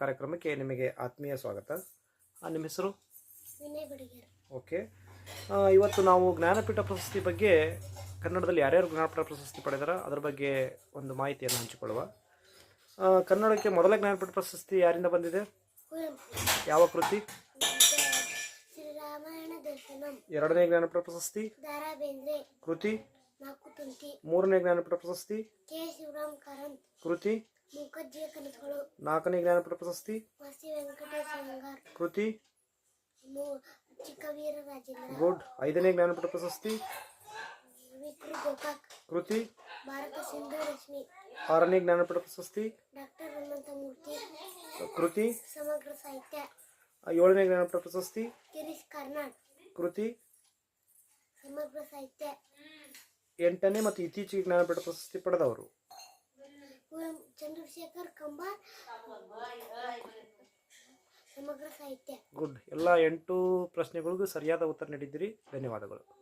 ಕಾರ್ಯಕ್ರಮಕ್ಕೆ ನಿಮಗೆ ಆತ್ಮೀಯ ಸ್ವಾಗತ. ನಿಮ್ಮ ಹೆಸರು? ಓಕೆ. ಇವತ್ತು ನಾವು ಜ್ಞಾನಪೀಠ ಪ್ರಶಸ್ತಿ ಬಗ್ಗೆ ಕನ್ನಡದಲ್ಲಿ ಯಾರ್ಯಾರು ಜ್ಞಾನಪೀಠ ಪ್ರಶಸ್ತಿ ಪಡೆದಾರ ಅದರ ಬಗ್ಗೆ ಒಂದು ಮಾಹಿತಿಯನ್ನು ಹಂಚಿಕೊಳ್ಳುವ. ಕನ್ನಡಕ್ಕೆ ಮೊದಲ ಜ್ಞಾನಪೀಠ ಪ್ರಶಸ್ತಿ ಯಾರಿಂದ ಬಂದಿದೆ? ಯಾವ ಕೃತಿ? ಎರಡನೇ ಜ್ಞಾನಪೀಠ ಪ್ರಶಸ್ತಿ? ಕೃತಿ? ಮೂರನೇ ಜ್ಞಾನಪೀಠ ಪ್ರಶಸ್ತಿ? ಕೃತಿ? ನಾಲ್ಕನೇ ಜ್ಞಾನಪೀಠ ಪ್ರಶಸ್ತಿ? ಕೃತಿ? ಗುಡ್. ಐದನೇ ಜ್ಞಾನಪೀಠ ಪ್ರಶಸ್ತಿ? ಕೃತಿ? ಆರನೇ ಜ್ಞಾನಪೀಠ ಪ್ರಶಸ್ತಿ? ಕೃತಿ? ಸಮಗ್ರ ಸಾಹಿತ್ಯ. ಏಳನೇ ಜ್ಞಾನಪೀಠ ಪ್ರಶಸ್ತಿ? ಕೃತಿ? ಸಮಗ್ರ ಸಾಹಿತ್ಯ. ಎಂಟನೇ ಮತ್ತು ಇತ್ತೀಚೆಗೆ ಜ್ಞಾನಪೀಠ ಪ್ರಶಸ್ತಿ ಪಡೆದವರು? ಚಂದ್ರಶೇಖರ್ ಕಂಬಾರ್ ಸಮಗ್ರ ಗುಡ್. ಎಲ್ಲ ಎಂಟು ಪ್ರಶ್ನೆಗಳಿಗೂ ಸರಿಯಾದ ಉತ್ತರ ನೀಡಿದ್ದೀರಿ. ಧನ್ಯವಾದಗಳು.